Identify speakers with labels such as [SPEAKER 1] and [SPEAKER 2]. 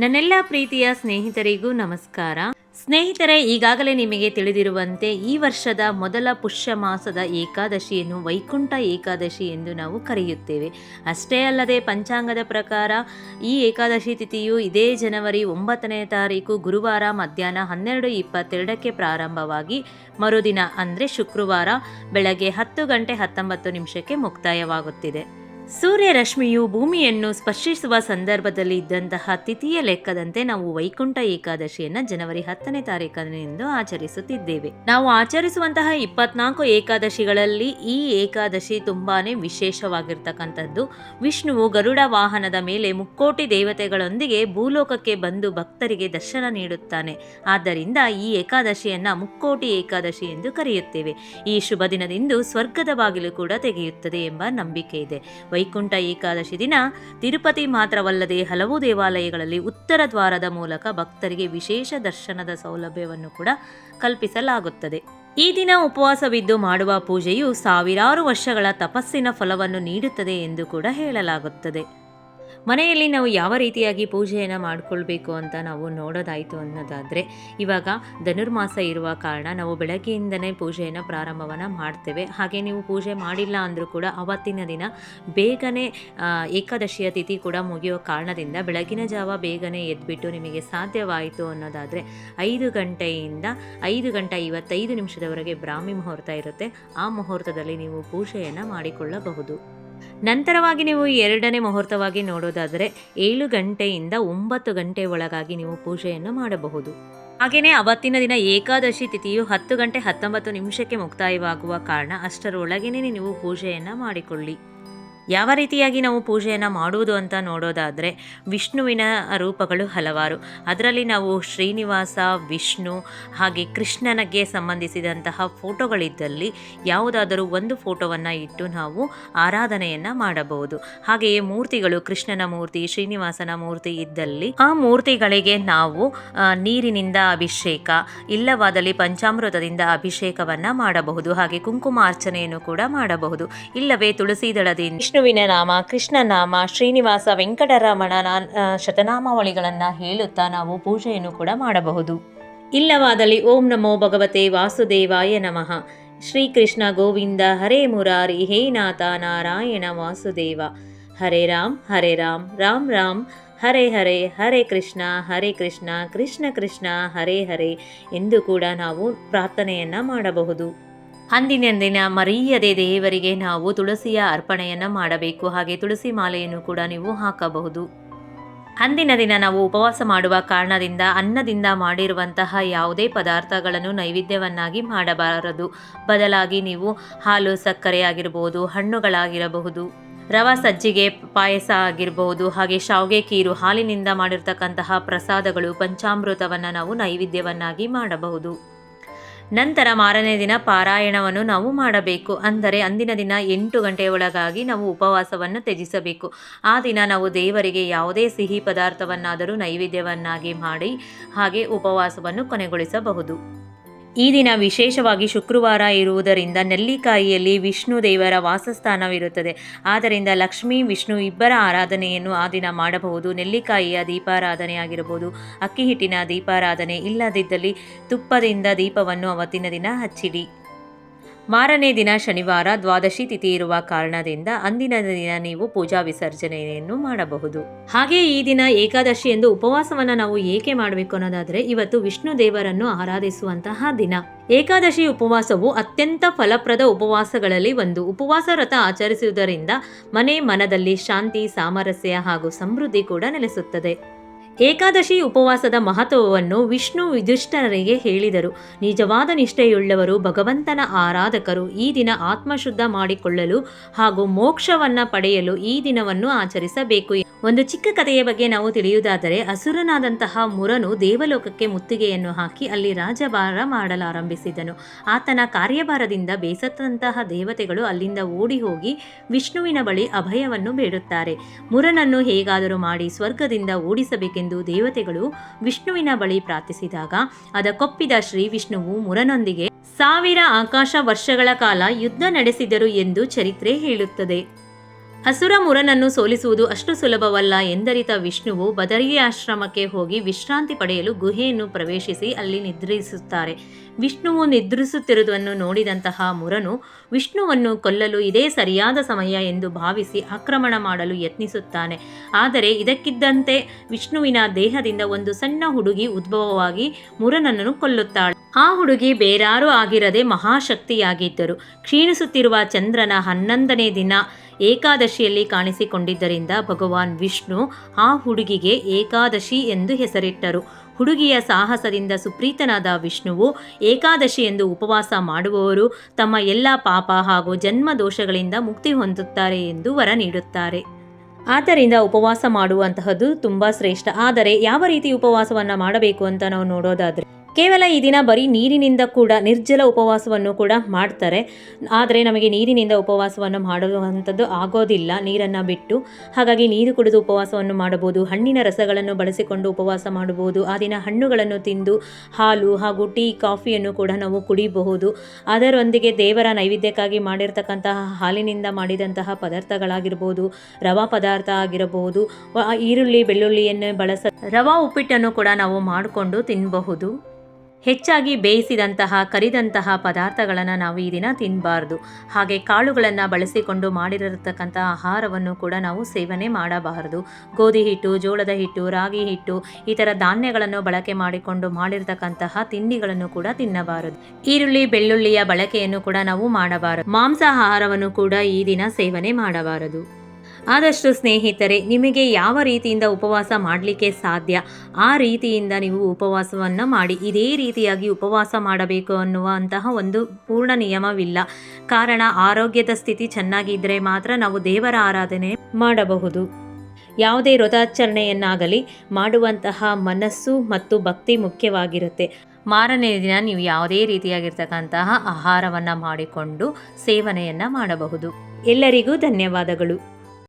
[SPEAKER 1] ನನ್ನೆಲ್ಲ ಪ್ರೀತಿಯ ಸ್ನೇಹಿತರಿಗೂ ನಮಸ್ಕಾರ. ಸ್ನೇಹಿತರೆ, ಈಗಾಗಲೇ ನಿಮಗೆ ತಿಳಿದಿರುವಂತೆ ಈ ವರ್ಷದ ಮೊದಲ ಪುಷ್ಯ ಮಾಸದ ಏಕಾದಶಿಯನ್ನು ವೈಕುಂಠ ಏಕಾದಶಿ ಎಂದು ನಾವು ಕರೆಯುತ್ತೇವೆ. ಅಷ್ಟೇ ಅಲ್ಲದೆ ಪಂಚಾಂಗದ ಪ್ರಕಾರ ಈ ಏಕಾದಶಿ ತಿಥಿಯು ಇದೇ ಜನವರಿ ಒಂಬತ್ತನೇ ತಾರೀಕು ಗುರುವಾರ ಮಧ್ಯಾಹ್ನ ಹನ್ನೆರಡು ಇಪ್ಪತ್ತೆರಡಕ್ಕೆ ಪ್ರಾರಂಭವಾಗಿ ಮರುದಿನ ಅಂದರೆ ಶುಕ್ರವಾರ ಬೆಳಗ್ಗೆ ಹತ್ತು ಗಂಟೆ ಹತ್ತೊಂಬತ್ತು ನಿಮಿಷಕ್ಕೆ ಮುಕ್ತಾಯವಾಗುತ್ತಿದೆ. ಸೂರ್ಯ ರಶ್ಮಿಯು ಭೂಮಿಯನ್ನು ಸ್ಪರ್ಶಿಸುವ ಸಂದರ್ಭದಲ್ಲಿ ಇದ್ದಂತಹ ತಿಥಿಯ ಲೆಕ್ಕದಂತೆ ನಾವು ವೈಕುಂಠ ಏಕಾದಶಿಯನ್ನು ಜನವರಿ ಹತ್ತನೇ ತಾರೀಕಿನಿಂದ ಆಚರಿಸುತ್ತಿದ್ದೇವೆ. ನಾವು ಆಚರಿಸುವಂತಹ ಇಪ್ಪತ್ನಾಲ್ಕು ಏಕಾದಶಿಗಳಲ್ಲಿ ಈ ಏಕಾದಶಿ ತುಂಬಾನೇ ವಿಶೇಷವಾಗಿರ್ತಕ್ಕಂಥದ್ದು. ವಿಷ್ಣುವು ಗರುಡ ವಾಹನದ ಮೇಲೆ ಮುಕ್ಕೋಟಿ ದೇವತೆಗಳೊಂದಿಗೆ ಭೂಲೋಕಕ್ಕೆ ಬಂದು ಭಕ್ತರಿಗೆ ದರ್ಶನ ನೀಡುತ್ತಾನೆ. ಆದ್ದರಿಂದ ಈ ಏಕಾದಶಿಯನ್ನ ಮುಕ್ಕೋಟಿ ಏಕಾದಶಿ ಎಂದು ಕರೆಯುತ್ತೇವೆ. ಈ ಶುಭ ದಿನದಿಂದು ಸ್ವರ್ಗದ ಬಾಗಿಲು ಕೂಡ ತೆಗೆಯುತ್ತದೆ ಎಂಬ ನಂಬಿಕೆ ಇದೆ. ವೈಕುಂಠ ಏಕಾದಶಿ ದಿನ ತಿರುಪತಿ ಮಾತ್ರವಲ್ಲದೆ ಹಲವು ದೇವಾಲಯಗಳಲ್ಲಿ ಉತ್ತರ ದ್ವಾರದ ಮೂಲಕ ಭಕ್ತರಿಗೆ ವಿಶೇಷ ದರ್ಶನದ ಸೌಲಭ್ಯವನ್ನು ಕೂಡ ಕಲ್ಪಿಸಲಾಗುತ್ತದೆ. ಈ ದಿನ ಉಪವಾಸವಿದ್ದು ಮಾಡುವ ಪೂಜೆಯು ಸಾವಿರಾರು ವರ್ಷಗಳ ತಪಸ್ಸಿನ ಫಲವನ್ನು ನೀಡುತ್ತದೆ ಎಂದು ಕೂಡ ಹೇಳಲಾಗುತ್ತದೆ. ಮನೆಯಲ್ಲಿ ನಾವು ಯಾವ ರೀತಿಯಾಗಿ ಪೂಜೆಯನ್ನು ಮಾಡಿಕೊಳ್ಬೇಕು ಅಂತ ನಾವು ನೋಡೋದಾಯಿತು ಅನ್ನೋದಾದರೆ, ಇವಾಗ ಧನುರ್ಮಾಸ ಇರುವ ಕಾರಣ ನಾವು ಬೆಳಗ್ಗೆಯಿಂದನೇ ಪೂಜೆಯನ್ನು ಪ್ರಾರಂಭವನ್ನು ಮಾಡ್ತೇವೆ. ಹಾಗೆ ನೀವು ಪೂಜೆ ಮಾಡಿಲ್ಲ ಅಂದರೂ ಕೂಡ ಅವತ್ತಿನ ದಿನ ಬೇಗನೆ ಏಕಾದಶಿಯ ತಿಥಿ ಕೂಡ ಮುಗಿಯೋ ಕಾರಣದಿಂದ ಬೆಳಗಿನ ಜಾವ ಬೇಗನೆ ಎದ್ಬಿಟ್ಟು ನಿಮಗೆ ಸಾಧ್ಯವಾಯಿತು ಅನ್ನೋದಾದರೆ, ಐದು ಗಂಟೆಯಿಂದ ಐದು ಗಂಟೆ ಐವತ್ತೈದು ನಿಮಿಷದವರೆಗೆ ಬ್ರಾಹ್ಮಿ ಮುಹೂರ್ತ ಇರುತ್ತೆ. ಆ ಮುಹೂರ್ತದಲ್ಲಿ ನೀವು ಪೂಜೆಯನ್ನು ಮಾಡಿಕೊಳ್ಳಬಹುದು. ನಂತರವಾಗಿ ನೀವು ಎರಡನೇ ಮುಹೂರ್ತವಾಗಿ ನೋಡೋದಾದರೆ ಏಳು ಗಂಟೆಯಿಂದ ಒಂಬತ್ತು ಗಂಟೆ ಒಳಗಾಗಿ ನೀವು ಪೂಜೆಯನ್ನು ಮಾಡಬಹುದು. ಹಾಗೆಯೇ ಅವತ್ತಿನ ದಿನ ಏಕಾದಶಿ ತಿಥಿಯು ಹತ್ತು ಗಂಟೆ ಹತ್ತೊಂಬತ್ತು ನಿಮಿಷಕ್ಕೆ ಮುಕ್ತಾಯವಾಗುವ ಕಾರಣ ಅಷ್ಟರೊಳಗೇನೆ ನೀವು ಪೂಜೆಯನ್ನು ಮಾಡಿಕೊಳ್ಳಿ. ಯಾವ ರೀತಿಯಾಗಿ ನಾವು ಪೂಜೆಯನ್ನು ಮಾಡುವುದು ಅಂತ ನೋಡೋದಾದರೆ ವಿಷ್ಣುವಿನ ರೂಪಗಳು ಹಲವಾರು. ಅದರಲ್ಲಿ ನಾವು ಶ್ರೀನಿವಾಸ, ವಿಷ್ಣು, ಹಾಗೆ ಕೃಷ್ಣನಿಗೆ ಸಂಬಂಧಿಸಿದಂತಹ ಫೋಟೋಗಳಿದ್ದಲ್ಲಿ ಯಾವುದಾದರೂ ಒಂದು ಫೋಟೋವನ್ನು ಇಟ್ಟು ನಾವು ಆರಾಧನೆಯನ್ನು ಮಾಡಬಹುದು. ಹಾಗೆಯೇ ಮೂರ್ತಿಗಳು, ಕೃಷ್ಣನ ಮೂರ್ತಿ, ಶ್ರೀನಿವಾಸನ ಮೂರ್ತಿ ಇದ್ದಲ್ಲಿ ಆ ಮೂರ್ತಿಗಳಿಗೆ ನಾವು ನೀರಿನಿಂದ ಅಭಿಷೇಕ, ಇಲ್ಲವಾದಲ್ಲಿ ಪಂಚಾಮೃತದಿಂದ ಅಭಿಷೇಕವನ್ನ ಮಾಡಬಹುದು. ಹಾಗೆ ಕುಂಕುಮಾರ್ಚನೆಯನ್ನು ಕೂಡ ಮಾಡಬಹುದು. ಇಲ್ಲವೇ ತುಳಸಿ ದಳದಿಂದ ವಿಷ್ಣುವಿನ ನಾಮ, ಕೃಷ್ಣ ನಾಮ, ಶ್ರೀನಿವಾಸ ವೆಂಕಟರಮಣ ಶತನಾಮಾವಳಿಗಳನ್ನು ಹೇಳುತ್ತಾ ನಾವು ಪೂಜೆಯನ್ನು ಕೂಡ ಮಾಡಬಹುದು. ಇಲ್ಲವಾದಲ್ಲಿ ಓಂ ನಮೋ ಭಗವತೆ ವಾಸುದೇವಾಯ ನಮಃ. ಶ್ರೀಕೃಷ್ಣ ಗೋವಿಂದ ಹರೇ ಮುರಾರಿ, ಹೇ ನಾಥ ನಾರಾಯಣ ವಾಸುದೇವ. ಹರೇ ರಾಮ್ ಹರೇ ರಾಮ್ ರಾಮ್ ರಾಮ್. ಹರೇ ಹರೇ ಹರೇ ಕೃಷ್ಣ ಹರೇ ಕೃಷ್ಣ ಕೃಷ್ಣ ಕೃಷ್ಣ, ಹರೇ ಹರೇ ಎಂದು ಕೂಡ ನಾವು ಪ್ರಾರ್ಥನೆಯನ್ನು ಮಾಡಬಹುದು. ಅಂದಿನ ದಿನ ಮರೆಯದೆ ದೇವರಿಗೆ ನಾವು ತುಳಸಿಯ ಅರ್ಪಣೆಯನ್ನು ಮಾಡಬೇಕು. ಹಾಗೆ ತುಳಸಿ ಮಾಲೆಯನ್ನು ಕೂಡ ನೀವು ಹಾಕಬಹುದು. ಅಂದಿನ ದಿನ ನಾವು ಉಪವಾಸ ಮಾಡುವ ಕಾರಣದಿಂದ, ಅನ್ನದಿಂದ ಮಾಡಿರುವಂತಹ ಯಾವುದೇ ಪದಾರ್ಥಗಳನ್ನು ನೈವೇದ್ಯವನ್ನಾಗಿ ಮಾಡಬಾರದು. ಬದಲಾಗಿ ನೀವು ಹಾಲು, ಸಕ್ಕರೆ ಆಗಿರಬಹುದು ಹಣ್ಣುಗಳಾಗಿರಬಹುದು, ರವ, ಸಜ್ಜಿಗೆ, ಪಾಯಸ ಆಗಿರಬಹುದು ಹಾಗೆ ಶಾವಿಗೆ ಕೀರು ಹಾಲಿನಿಂದ ಮಾಡಿರ್ತಕ್ಕಂತಹ ಪ್ರಸಾದಗಳು, ಪಂಚಾಮೃತವನ್ನು ನಾವು ನೈವೇದ್ಯವನ್ನಾಗಿ ಮಾಡಬಹುದು. ನಂತರ ಮಾರನೇ ದಿನ ಪಾರಾಯಣವನ್ನು ನಾವು ಮಾಡಬೇಕು. ಅಂದರೆ ಅಂದಿನ ದಿನ ಎಂಟು ಗಂಟೆಯ ಒಳಗಾಗಿ ನಾವು ಉಪವಾಸವನ್ನು ತ್ಯಜಿಸಬೇಕು. ಆ ದಿನ ನಾವು ದೇವರಿಗೆ ಯಾವುದೇ ಸಿಹಿ ಪದಾರ್ಥವನ್ನಾದರೂ ನೈವೇದ್ಯವನ್ನಾಗಿ ಮಾಡಿ, ಹಾಗೆ ಉಪವಾಸವನ್ನು ಕೊನೆಗೊಳಿಸಬಹುದು. ಈ ದಿನ ವಿಶೇಷವಾಗಿ ಶುಕ್ರವಾರ ಇರುವುದರಿಂದ ನೆಲ್ಲಿಕಾಯಿಯಲ್ಲಿ ವಿಷ್ಣು ದೇವರ ವಾಸಸ್ಥಾನವಿರುತ್ತದೆ. ಆದ್ದರಿಂದ ಲಕ್ಷ್ಮೀ, ವಿಷ್ಣು ಇಬ್ಬರ ಆರಾಧನೆಯನ್ನು ಆ ದಿನ ಮಾಡಬಹುದು. ನೆಲ್ಲಿಕಾಯಿಯ ದೀಪಾರಾಧನೆ ಆಗಿರಬಹುದು. ಅಕ್ಕಿ ಹಿಟ್ಟಿನ ದೀಪಾರಾಧನೆ ಇಲ್ಲದಿದ್ದಲ್ಲಿ ತುಪ್ಪದಿಂದ ದೀಪವನ್ನು ಅವತ್ತಿನ ದಿನ ಹಚ್ಚಿಡಿ. ಮಾರನೇ ದಿನ ಶನಿವಾರ ದ್ವಾದಶಿ ತಿಥಿ ಇರುವ ಕಾರಣದಿಂದ ಅಂದಿನ ದಿನ ನೀವು ಪೂಜಾ ವಿಸರ್ಜನೆಯನ್ನು ಮಾಡಬಹುದು. ಹಾಗೆ ಈ ದಿನ ಏಕಾದಶಿ ಎಂದು ಉಪವಾಸವನ್ನು ನಾವು ಏಕೆ ಮಾಡಬೇಕು ಅನ್ನೋದಾದರೆ ಇವತ್ತು ವಿಷ್ಣು ದೇವರನ್ನು ಆರಾಧಿಸುವಂತಹ ದಿನ. ಏಕಾದಶಿ ಉಪವಾಸವು ಅತ್ಯಂತ ಫಲಪ್ರದ ಉಪವಾಸಗಳಲ್ಲಿ ಒಂದು. ಉಪವಾಸ ವ್ರತ ಆಚರಿಸುವುದರಿಂದ ಮನೆ ಮನದಲ್ಲಿ ಶಾಂತಿ, ಸಾಮರಸ್ಯ ಹಾಗೂ ಸಮೃದ್ಧಿ ಕೂಡ ನೆಲೆಸುತ್ತದೆ. ಏಕಾದಶಿ ಉಪವಾಸದ ಮಹತ್ವವನ್ನು ವಿಷ್ಣು ಯುಧಿಷ್ಠರರಿಗೆ ಹೇಳಿದರು. ನಿಜವಾದ ನಿಷ್ಠೆಯುಳ್ಳವರು ಭಗವಂತನ ಆರಾಧಕರು ಈ ದಿನ ಆತ್ಮಶುದ್ಧ ಮಾಡಿಕೊಳ್ಳಲು ಹಾಗೂ ಮೋಕ್ಷವನ್ನ ಪಡೆಯಲು ಈ ದಿನವನ್ನು ಆಚರಿಸಬೇಕು. ಒಂದು ಚಿಕ್ಕ ಕಥೆಯ ಬಗ್ಗೆ ನಾವು ತಿಳಿಯುವುದಾದರೆ, ಅಸುರನಾದಂತಹ ಮುರನು ದೇವಲೋಕಕ್ಕೆ ಮುತ್ತಿಗೆಯನ್ನು ಹಾಕಿ ಅಲ್ಲಿ ರಾಜಭಾರ ಮಾಡಲಾರಂಭಿಸಿದನು. ಆತನ ಕಾರ್ಯಭಾರದಿಂದ ಬೇಸತ್ತಂತಹ ದೇವತೆಗಳು ಅಲ್ಲಿಂದ ಓಡಿ ಹೋಗಿ ವಿಷ್ಣುವಿನ ಬಳಿ ಅಭಯವನ್ನು ಬೇಡುತ್ತಾರೆ. ಮುರನನ್ನು ಹೇಗಾದರೂ ಮಾಡಿ ಸ್ವರ್ಗದಿಂದ ಓಡಿಸಬೇಕೆಂದು ದೇವತೆಗಳು ವಿಷ್ಣುವಿನ ಬಳಿ ಪ್ರಾರ್ಥಿಸಿದಾಗ ಅದಕ್ಕೊಪ್ಪಿದ ಶ್ರೀ ವಿಷ್ಣುವು ಮುರನೊಂದಿಗೆ, ಸಾವಿರ ಆಕಾಶ ವರ್ಷಗಳ ಕಾಲ ಯುದ್ಧ ನಡೆಸಿದರು ಎಂದು ಚರಿತ್ರೆ ಹೇಳುತ್ತದೆ. ಅಸುರ ಮುರನನ್ನು ಸೋಲಿಸುವುದು ಅಷ್ಟು ಸುಲಭವಲ್ಲ ಎಂದರಿತ ವಿಷ್ಣುವು ಬದರಿಯ ಆಶ್ರಮಕ್ಕೆ ಹೋಗಿ ವಿಶ್ರಾಂತಿ ಪಡೆಯಲು ಗುಹೆಯನ್ನು ಪ್ರವೇಶಿಸಿ ಅಲ್ಲಿ ನಿದ್ರಿಸುತ್ತಾರೆ. ವಿಷ್ಣುವು ನಿದ್ರಿಸುತ್ತಿರುವುದನ್ನು ನೋಡಿದಂತಹ ಮುರನು, ವಿಷ್ಣುವನ್ನು ಕೊಲ್ಲಲು ಇದೇ ಸರಿಯಾದ ಸಮಯ ಎಂದು ಭಾವಿಸಿ ಆಕ್ರಮಣ ಮಾಡಲು ಯತ್ನಿಸುತ್ತಾನೆ. ಆದರೆ ಇದಕ್ಕಿದ್ದಂತೆ ವಿಷ್ಣುವಿನ ದೇಹದಿಂದ ಒಂದು ಸಣ್ಣ ಹುಡುಗಿ ಉದ್ಭವವಾಗಿ ಮುರನನ್ನು ಕೊಲ್ಲುತ್ತಾಳೆ. ಆ ಹುಡುಗಿ ಬೇರಾರೂ ಆಗಿರದೆ ಮಹಾಶಕ್ತಿಯಾಗಿದ್ದರು. ಕ್ಷೀಣಿಸುತ್ತಿರುವ ಚಂದ್ರನ ಹನ್ನೊಂದನೇ ದಿನ ಏಕಾದಶಿಯಲ್ಲಿ ಕಾಣಿಸಿಕೊಂಡಿದ್ದರಿಂದ ಭಗವಾನ್ ವಿಷ್ಣು ಆ ಹುಡುಗಿಗೆ ಏಕಾದಶಿ ಎಂದು ಹೆಸರಿಟ್ಟರು. ಹುಡುಗಿಯ ಸಾಹಸದಿಂದ ಸುಪ್ರೀತನಾದ ವಿಷ್ಣುವು ಏಕಾದಶಿ ಎಂದು ಉಪವಾಸ ಮಾಡುವವರು ತಮ್ಮ ಎಲ್ಲ ಪಾಪ ಹಾಗೂ ಜನ್ಮ ದೋಷಗಳಿಂದ ಮುಕ್ತಿ ಹೊಂದುತ್ತಾರೆ ಎಂದು ವರ ನೀಡುತ್ತಾರೆ. ಆದ್ದರಿಂದ ಉಪವಾಸ ಮಾಡುವಂತಹದ್ದು ತುಂಬ ಶ್ರೇಷ್ಠ. ಆದರೆ ಯಾವ ರೀತಿ ಉಪವಾಸವನ್ನು ಮಾಡಬೇಕು ಅಂತ ನಾವು ನೋಡೋದಾದರೆ ಕೇವಲ ಈ ದಿನ ಬರೀ ನೀರಿನಿಂದ ಕೂಡ ನಿರ್ಜಲ ಉಪವಾಸವನ್ನು ಕೂಡ ಮಾಡ್ತಾರೆ. ಆದರೆ ನಮಗೆ ನೀರಿನಿಂದ ಉಪವಾಸವನ್ನು ಮಾಡುವಂಥದ್ದು ಆಗೋದಿಲ್ಲ. ನೀರನ್ನು ಬಿಟ್ಟು ಹಾಗಾಗಿ ನೀರು ಕುಡಿದು ಉಪವಾಸವನ್ನು ಮಾಡಬಹುದು. ಹಣ್ಣಿನ ರಸಗಳನ್ನು ಬಳಸಿಕೊಂಡು ಉಪವಾಸ ಮಾಡಬಹುದು. ಆ ದಿನ ಹಣ್ಣುಗಳನ್ನು ತಿಂದು ಹಾಲು ಹಾಗೂ ಟೀ, ಕಾಫಿಯನ್ನು ಕೂಡ ನಾವು ಕುಡಿಯಬಹುದು ಅದರೊಂದಿಗೆ ದೇವರ ನೈವೇದ್ಯಕ್ಕಾಗಿ ಮಾಡಿರ್ತಕ್ಕಂತಹ ಹಾಲಿನಿಂದ ಮಾಡಿದಂತಹ ಪದಾರ್ಥಗಳಾಗಿರ್ಬೋದು, ರವಾ ಪದಾರ್ಥ ಆಗಿರಬಹುದು ಈರುಳ್ಳಿ, ಬೆಳ್ಳುಳ್ಳಿಯನ್ನು ಬಳಸ ರವಾ ಉಪ್ಪಿಟ್ಟನ್ನು ಕೂಡ ನಾವು ಮಾಡಿಕೊಂಡು ತಿನ್ನಬಹುದು ಹೆಚ್ಚಾಗಿ ಬೇಯಿಸಿದಂತಹ, ಕರಿದಂತಹ ಪದಾರ್ಥಗಳನ್ನು ನಾವು ಈ ದಿನ ತಿನ್ನಬಾರ್ದು ಹಾಗೆ ಕಾಳುಗಳನ್ನು ಬಳಸಿಕೊಂಡು ಮಾಡಿರತಕ್ಕಂಥ ಆಹಾರವನ್ನು ಕೂಡ ನಾವು ಸೇವನೆ ಮಾಡಬಾರದು. ಗೋಧಿ ಹಿಟ್ಟು, ಜೋಳದ ಹಿಟ್ಟು, ರಾಗಿ ಹಿಟ್ಟು ಈ ಥರ ಧಾನ್ಯಗಳನ್ನು ಬಳಕೆ ಮಾಡಿಕೊಂಡು ಮಾಡಿರತಕ್ಕಂತಹ ತಿಂಡಿಗಳನ್ನು ಕೂಡ ತಿನ್ನಬಾರದು. ಈರುಳ್ಳಿ, ಬೆಳ್ಳುಳ್ಳಿಯ ಬಳಕೆಯನ್ನು ಕೂಡ ನಾವು ಮಾಡಬಾರದು. ಮಾಂಸಾಹಾರವನ್ನು ಕೂಡ ಈ ದಿನ ಸೇವನೆ ಮಾಡಬಾರದು. ಆದಷ್ಟು ಸ್ನೇಹಿತರೆ, ನಿಮಗೆ ಯಾವ ರೀತಿಯಿಂದ ಉಪವಾಸ ಮಾಡಲಿಕ್ಕೆ ಸಾಧ್ಯ? ಆ ರೀತಿಯಿಂದ ನೀವು ಉಪವಾಸವನ್ನು ಮಾಡಿ, ಇದೇ ರೀತಿಯಾಗಿ ಉಪವಾಸ ಮಾಡಬೇಕು ಅನ್ನುವಂತಹ ಒಂದು ಪೂರ್ಣ ನಿಯಮವಿಲ್ಲ. ಕಾರಣ, ಆರೋಗ್ಯದ ಸ್ಥಿತಿ ಚೆನ್ನಾಗಿದ್ದರೆ ಮಾತ್ರ ನಾವು ದೇವರ ಆರಾಧನೆ ಮಾಡಬಹುದು. ಯಾವುದೇ ವ್ರತಾಚರಣೆಯನ್ನಾಗಲಿ ಮಾಡುವಂತಹ ಮನಸ್ಸು ಮತ್ತು ಭಕ್ತಿ ಮುಖ್ಯವಾಗಿರುತ್ತೆ. ಮಾರನೇ ದಿನ ನೀವು ಯಾವುದೇ ರೀತಿಯಾಗಿರ್ತಕ್ಕಂತಹ ಆಹಾರವನ್ನು ಮಾಡಿಕೊಂಡು ಸೇವನೆಯನ್ನು ಮಾಡಬಹುದು. ಎಲ್ಲರಿಗೂ ಧನ್ಯವಾದಗಳು.